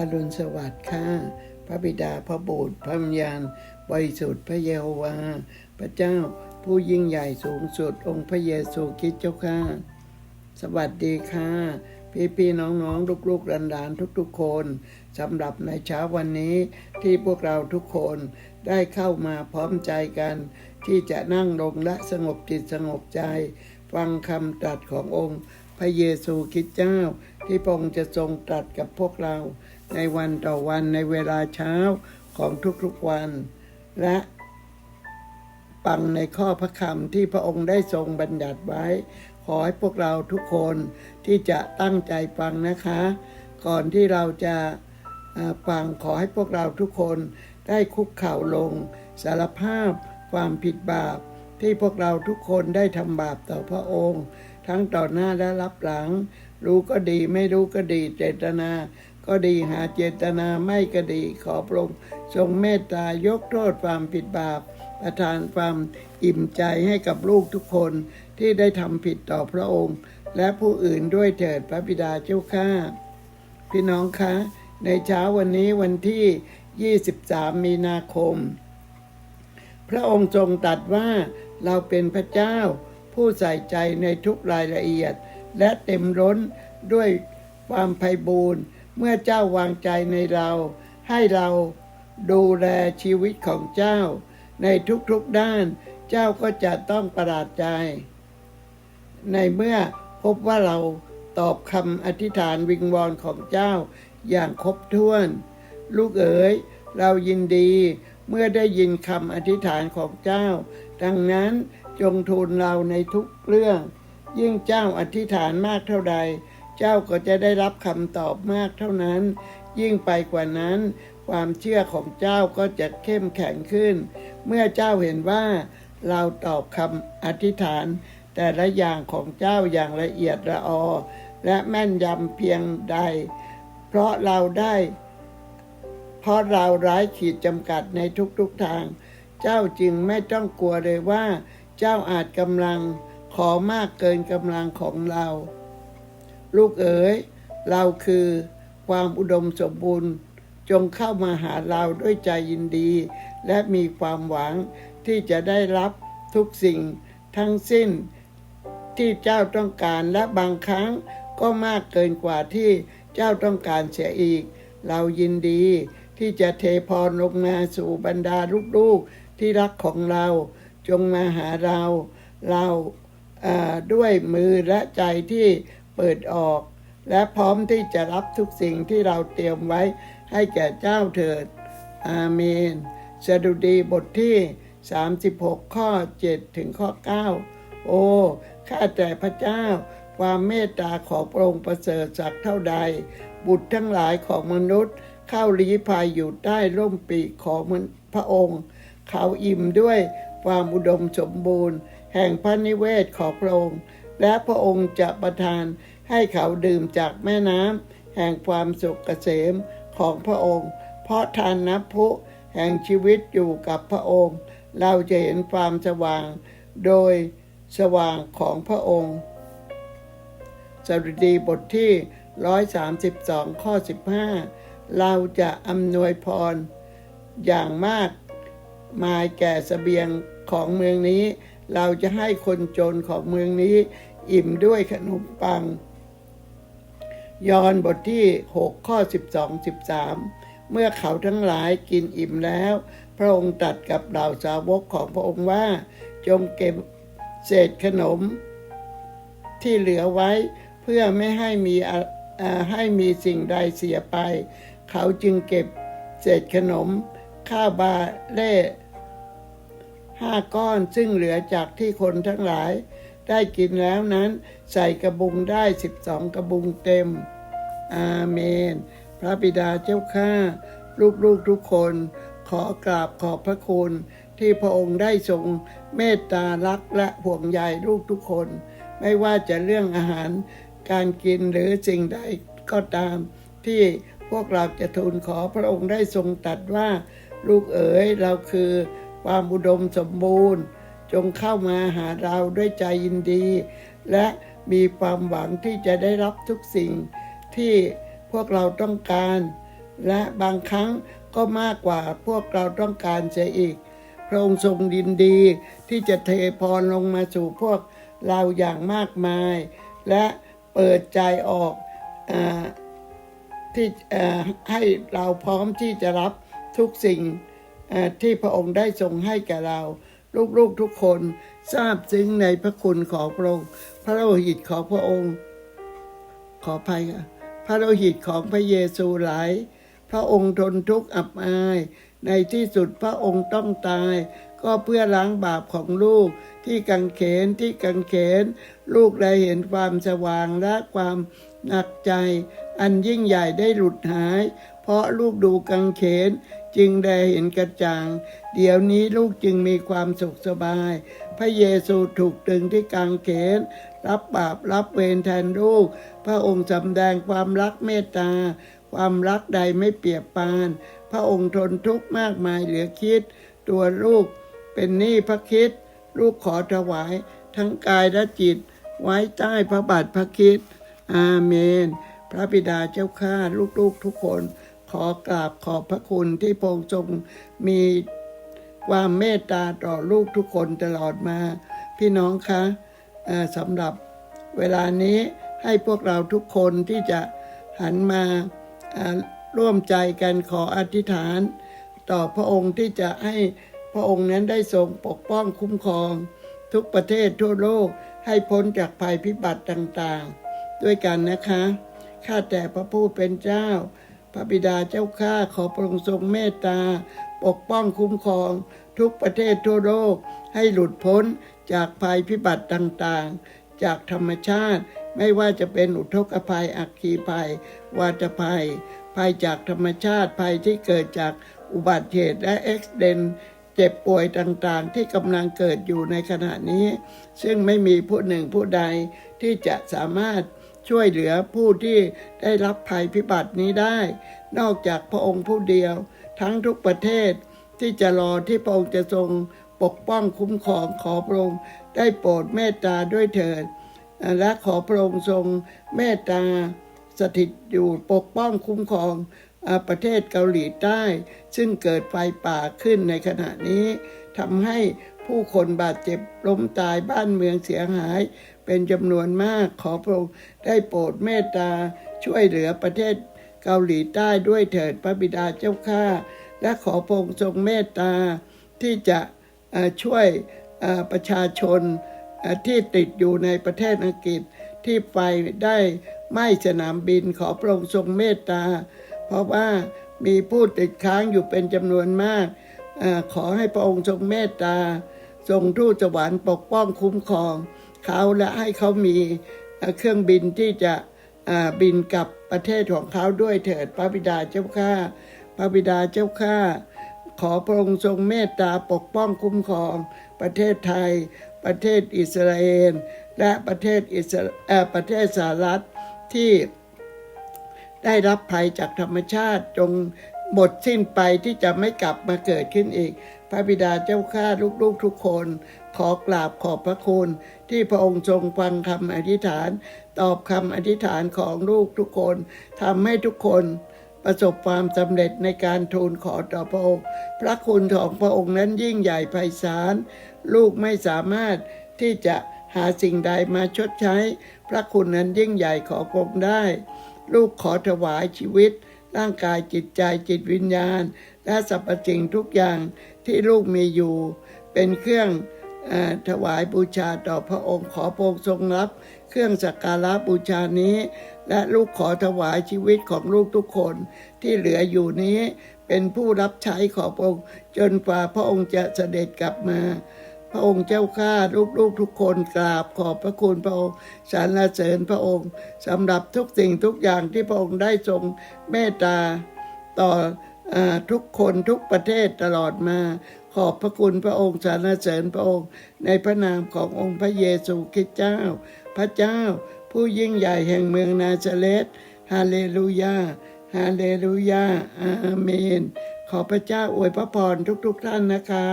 อรุณสวัสดิ์ค่ะ พระบิดาพระบุตรพระวิญญาณบริสุทธิ์พระเยโฮวาห์พระเจ้าผู้ยิ่งใหญ่สูงสุดองค์พระเยซูคริสต์เจ้าค่ะ สวัสดีค่ะ พี่พี่ๆน้องๆลูกๆหลานๆทุกๆคนสำหรับในเช้าวันนี้ที่พวกเราทุกคนได้เข้ามาพร้อมใจกัน ที่จะนั่งลงและสงบจิตสงบใจ ฟังคำตรัสขององค์พระเยซูคริสต์เจ้าที่พระองค์จะทรงตรัสกับพวกเรา ในวันต่อวันในเวลาเช้าของทุกๆวัน และฟังในข้อพระคำที่พระองค์ได้ทรงบัญญัติไว้ ขอให้พวกเราทุกคนที่จะตั้งใจฟังนะคะ ก่อนที่เราจะฟังขอให้พวกเราทุกคนได้คุกเข่าลง สารภาพความผิดบาป ที่พวกเราทุกคนได้ทำบาปต่อพระองค์ ทั้งต่อหน้าและรับหลัง รู้ก็ดีไม่รู้ก็ดีเจตนา ก็ดีหาเจตนาไม่ก็ดีขอพระองค์ทรงเมตตายกโทษความผิดบาปประทานความอิ่มใจให้กับลูกทุกคนที่ได้ทำผิดต่อพระองค์ และผู้อื่นด้วยเถิดพระบิดาเจ้าข้าพี่น้องคะในเช้าวันนี้วันที่ 23 มีนาคม พระองค์ทรงตรัสว่าเราเป็นพระเจ้า ผู้ใส่ใจในทุกรายละเอียด และเต็มร้นด้วยความไพบูรณ์ เมื่อเจ้าวางใจในเรา ให้เราดูแลชีวิตของเจ้า ในทุกๆด้าน เจ้าก็จะต้องประหลาดใจ ในเมื่อพบว่าเราตอบคำอธิษฐานวิงวอนของเจ้าอย่างครบถ้วน ลูกเอ๋ย เรายินดีเมื่อได้ยินคำอธิษฐานของเจ้า ดังนั้นจงทูลเราในทุกเรื่อง ยิ่งเจ้าอธิษฐานมากเท่าใด เจ้าก็จะได้รับคำตอบมากเท่านั้น ยิ่งไปกว่านั้น ความเชื่อของเจ้าก็จะเข้มแข็งขึ้น เมื่อเจ้าเห็นว่า เราตอบคำอธิษฐาน แต่ละอย่างของเจ้าอย่างละเอียดละออ และแม่นยำเพียงใด เพราะเราได้ เพราะเราไร้ขีดจำกัดในทุกๆทาง เจ้าจึงไม่ต้องกลัวเลยว่า เจ้าอาจกำลังขอมากเกินกำลังของเรา ลูกเอ๋ย เราคือความอุดมสมบูรณ์ จงเข้ามาหาเราด้วยใจยินดี และมีความหวังที่จะได้รับทุกสิ่งทั้งสิ้นที่เจ้าต้องการและบางครั้งก็มากเกินกว่าที่เจ้าต้องการเสียอีก เรายินดีที่จะเทพรลงมาสู่บรรดาลูกๆที่รักของเราจงมาหาเราเราด้วยมือและใจที่ เปิดออก และพร้อมที่จะรับทุกสิ่งที่เราเตรียมไว้ให้แก่เจ้าเถิด อาเมน สดุดีบทที่ 36 ข้อ 7 ถึงข้อ 9 โอ้ ข้าแต่พระเจ้า ความเมตตาของพระองค์ประเสริฐสักเท่าใด บุตรทั้งหลายของมนุษย์ เข้าลี้ภัยอยู่ใต้ร่มปีกของพระองค์ เขาอิ่มด้วยความอุดมสมบูรณ์ แห่งพระนิเวศของพระองค์ และพระองค์จะประทานให้เขาดื่มจากแม่น้ำแห่งความสุขเกษมของพระองค์ เพราะทานน้ำพุแห่งชีวิตอยู่กับพระองค์ เราจะเห็นความสว่างโดยสว่างของพระองค์สดุดีบทที่ 132 ข้อ 15 เราจะอำนวยพรอย่างมากมายแก่สเสบียงของเมืองนี้ เราจะให้คนจนของเมืองนี้ อิ่มด้วยขนมปัง ยอห์นบทที่ 6 ข้อ 12 13 เมื่อเขาทั้งหลายกินอิ่มแล้ว พระองค์ตรัสกับเหล่าสาวกของพระองค์ว่า จงเก็บเศษขนม ที่เหลือไว้เพื่อไม่ให้มีให้มีสิ่งใดเสียไป เขาจึงเก็บเศษขนม ข้าวบาเล่ห้าก้อนซึ่งเหลือจากที่คนทั้งหลาย ได้กินแล้วนั้น ใส่กระบุงได้สิบสองกระบุงเต็ม อาเมน พระบิดาเจ้าข้าลูกๆทุกคน ขอกราบขอบพระคุณ ที่พระองค์ได้ทรงเมตตารักและห่วงใยลูกทุกคน ไม่ว่าจะเรื่องอาหารการกินหรือสิ่งใดก็ตาม ที่พวกเราจะทูลขอพระองค์ได้ทรงตรัสว่า ลูกเอ๋ยเราคือความอุดมสมบูรณ์ จงเข้ามาหาเราด้วยใจยินดี และมีความหวังที่จะได้รับทุกสิ่งที่พวกเราต้องการ และบางครั้งก็มากกว่าพวกเราต้องการเสียอีก พระองค์ทรงดินดีที่จะเทพรลงมาสู่พวกเราอย่างมากมาย และเปิดใจออกอที่ให้เราพร้อมที่จะรับทุกสิ่งที่พระองค์ได้ทรงให้แก่เรา ลูกๆทุกคนทราบซึ้งในพระคุณของพระองค์พระโลหิตของพระองค์ ขออภัยค่ะพระโลหิตของพระเยซูไหลพระองค์ทนทุกข์อับอาย ในที่สุดพระองค์ต้องตาย ก็เพื่อล้างบาปของลูกที่กังเขนที่กังเขน ลูกได้เห็นความสว่างและความหนักใจ อันยิ่งใหญ่ได้หลุดหาย ราะลูกดูกังเขนจึงได้เห็นกระจ่าง เดี๋ยวนี้ลูกจึงมีความสุขสบาย พระเยซูถูกตรึงที่กางเขน รับบาปรับเวรแทนลูก พระองค์สำแดงความรักเมตตา ความรักใดไม่เปรียบปาน พระองค์ทนทุกข์มากมายเหลือคิด ตัวลูกเป็นหนี้พระคิด ลูกขอถวาย ทั้งกายและจิต ไว้ใต้พระบาทพระคิด อาเมน พระบิดาเจ้าข้าลูกๆทุกคน ขอกราบขอบพระคุณที่พระองค์ทรงมีความเมตตาต่อลูกทุกคนตลอดมา พี่น้องคะสำหรับเวลานี้ให้พวกเราทุกคนที่จะหันมาร่วมใจกันขออธิษฐาน ต่อพระองค์ที่จะให้พระองค์นั้นได้ทรงปกป้องคุ้มครอง ทุกประเทศทั่วโลกให้พ้นจากภัยพิบัติต่างๆ ด้วยกันนะคะ ข้าแต่พระผู้เป็นเจ้า พระบิดาเจ้าข้าขอพระองค์ทรงเมตตา ปกป้องคุ้มครอง ทุกประเทศทั่วโลกให้หลุดพ้นจากภัยพิบัติต่างๆ จากธรรมชาติไม่ว่าจะเป็นอุทกภัยอัคคีภัย วาตภัย ภัยจากธรรมชาติภัยที่เกิดจากอุบัติเหตุและเอ็กซ์เดนเจ็บป่วยต่างๆ ที่กำลังเกิดอยู่ในขณะนี้ ซึ่งไม่มีผู้หนึ่งผู้ใดที่จะสามารถ ช่วยเหลือผู้ที่ได้รับภัยพิบัตินี้ได้ นอกจากพระองค์ผู้เดียว ทั้งทุกประเทศที่จะรอที่พระองค์จะทรงปกป้องคุ้มครองขอพระองค์ได้โปรดเมตตาด้วยเถิด และขอพระองค์ทรงเมตตาสถิตอยู่ปกป้องคุ้มครองอประเทศเกาหลีใต้ ซึ่งเกิดไฟป่าขึ้นในขณะนี้ทำให้ผู้คนบาดเจ็บล้มตายบ้านเมืองเสียหาย เป็นจำนวนมากขอพระองค์ได้โปรดเมตตาช่วยเหลือประเทศเกาหลีใต้ด้วยเถิดพระบิดาเจ้าข้าและขอพระองค์ทรงเมตตาที่จะช่วยประชาชนที่ติดอยู่ในประเทศอังกฤษที่ไฟได้ไหม้สนามบินขอพระองค์ทรงเมตตา เพราะว่ามีผู้ติดค้างอยู่เป็นจำนวนมากอขอให้พระองค์ทรงเมตตาทรงทูตสวรรค์ปกป้องคุ้มครอง เขาและให้เขามีเครื่องบินที่จะบินกลับประเทศของเขาด้วยเถิดพระบิดาเจ้าข้าพระบิดาเจ้าข้าขอพระองค์ทรงเมตตาปกป้องคุ้มครองประเทศไทย ประเทศอิสราเอลและประเทศอิสราประเทศสหรัฐที่ได้รับภัยจากธรรมชาติจงหมดสิ้นไปที่จะไม่กลับมาเกิดขึ้นอีก พระบิดาเจ้าข้าลูกๆทุกคน ขอกราบขอบพระคุณ ที่พระองค์ทรงฟังคำอธิษฐาน ตอบคำอธิษฐานของลูกทุกคนทำให้ทุกคนประสบความสำเร็จในการทูลขอต่อพระองค์ พระคุณของพระองค์นั้นยิ่งใหญ่ไพศาล ลูกไม่สามารถที่จะหาสิ่งใดมาชดใช้ พระคุณนั้นยิ่งใหญ่ขอพระองค์ได้ ลูกขอถวายชีวิต ร่างกายจิตใจจิตวิญญาณ และสรรพสิ่งทุกอย่างที่ลูกมีอยู่ เป็นเครื่อง ถวายบูชาต่อพระองค์ขอพระองค์ทรงรับ เครื่องสักการะบูชานี้ และลูกขอถวายชีวิตของลูกทุกคนที่เหลืออยู่นี้เป็นผู้รับใช้ขอพระองค์จนกว่าพระองค์จะเสด็จกลับมา พระองค์เจ้าข้าลูกๆทุกคนกราบขอบพระคุณพระองค์สรรเสริญพระองค์สำหรับทุกสิ่งทุกอย่างที่พระองค์ได้ทรงเมตตาต่อ ทุกคนทุกประเทศตลอดมา ขอบพระคุณพระองค์สรรเสริญพระองค์ ในพระนามขององค์พระเยซูคริสต์เจ้า พระเจ้า ผู้ยิ่งใหญ่แห่งเมืองนาซาเรตฮาเลลูยาฮาเลลูยาอาเมน ขอพระเจ้าอวยพระพรทุกๆท่านนะคะ